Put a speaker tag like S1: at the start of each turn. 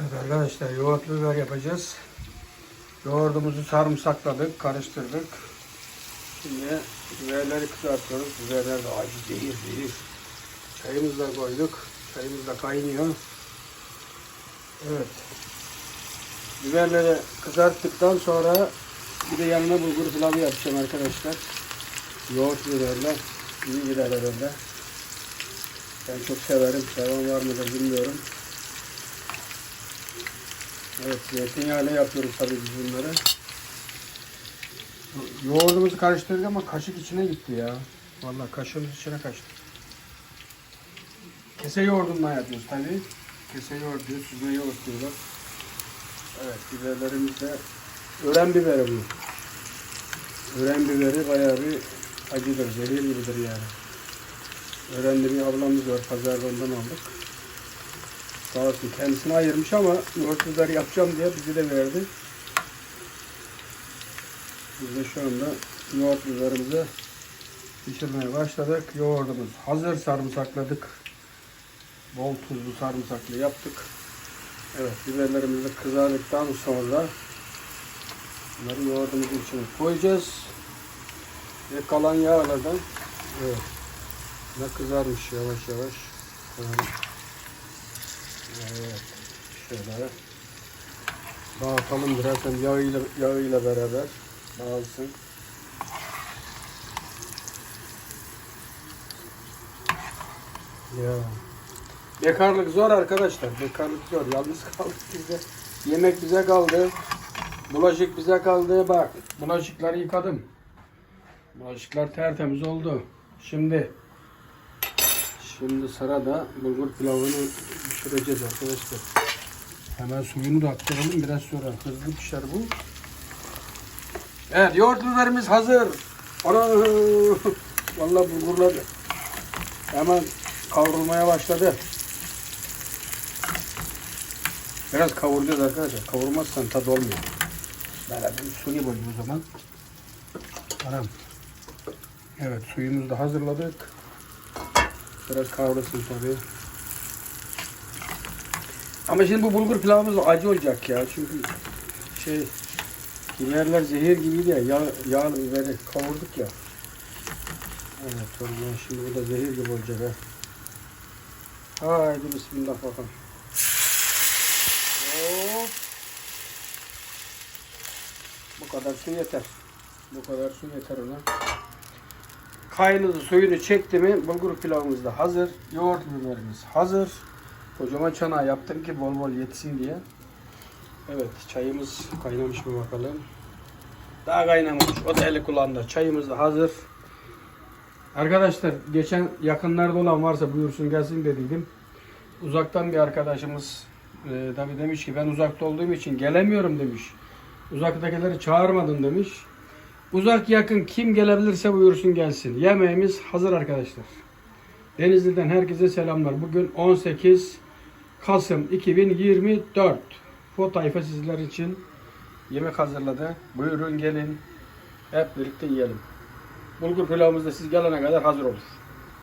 S1: Evet arkadaşlar yoğurtlu biber yapacağız. Yoğurdumuzu sarımsakladık, karıştırdık. Şimdi biberleri kızartıyoruz. Biberler de acı zehir zehir. Çayımızı da koyduk. Çayımız da kaynıyor. Evet. Biberleri kızarttıktan sonra bir de yanına bulgur pilavı yapacağım arkadaşlar. Yoğurt biberle iyi gider. Ben çok severim. Seven var mıdır bilmiyorum. Evet, zeytinyağıyla yapıyoruz tabii biz bunları. Yoğurdumuzu karıştırdık ama kaşık içine gitti ya. Vallahi kaşığımız içine kaçtı. Kese yoğurdundan yapıyoruz tabii. Kese yoğurt diyor, süzme yoğurt diyorlar. Evet, biberlerimiz de ören biberi bu. Ören biberi bayağı bir acıdır, zehir gibidir yani. Öğrenli bir ablamız var, pazarda ondan aldık. Sağ olsun kendisine ayırmış ama biberi yapacağım diye bizi de verdi. Biz de şu anda yoğurt biberimizi pişirmeye başladık. Yoğurdumuz hazır sarımsakladık. Bol tuzlu sarımsaklı yaptık. Evet biberlerimizi kızardıktan sonra bunları yoğurdumuzun içine koyacağız. Ve kalan yağlardan evet, kızarmış yavaş yavaş. Koyalım. Evet. Şöyle dağıtalım biraz hem yağıyla, yağıyla beraber dağılsın. Ya. Bekarlık zor arkadaşlar. Bekarlık zor. Yalnız kaldık biz de. Yemek bize kaldı. Bulaşık bize kaldı. Bak bulaşıkları yıkadım. Bulaşıklar tertemiz oldu. Şimdi Şimdi sırada bulgur pilavını pişireceğiz arkadaşlar. Hemen suyunu da aktaralım biraz sonra. Hızlı pişer bu. Evet yoğurt hazır. Ana! Vallahi bulgurlar hemen kavrulmaya başladı. Biraz kavuracağız arkadaşlar. Kavurmazsan tadı olmuyor. Böyle bir suni boyayım o zaman. Anam. Evet suyumuzu da hazırladık. Biraz kavrulsun tabii. Ama şimdi bu bulgur pilavımız acı olacak ya. Çünkü şey biberler zehir gibiydi ya. Yağ, yağlı biberi kavurduk ya. Evet ondan şimdi bu da zehir gibi olacak ha. Haydi bismillah bakalım. Hop. Bu kadar su yeter. Bu kadar su yeter ona. Kaynadı suyunu çekti mi bulgur pilavımız da hazır. Yoğurt biberimiz hazır. Kocaman çanağı yaptım ki bol bol yetsin diye. Evet çayımız kaynamış mı bakalım. Daha kaynamamış. O da eli kullandı. Çayımız da hazır. Arkadaşlar geçen yakınlarda olan varsa buyursun gelsin dediydim. Uzaktan bir arkadaşımız e, tabii demiş ki ben uzakta olduğum için gelemiyorum demiş. Uzaktakileri çağırmadım demiş. Uzak yakın kim gelebilirse buyursun gelsin. Yemeğimiz hazır arkadaşlar. Denizli'den herkese selamlar. Bugün 18 Kasım 2024. Bu tayfa sizler için yemek hazırladı. Buyurun gelin. Hep birlikte yiyelim. Bulgur pilavımız da siz gelene kadar hazır olur.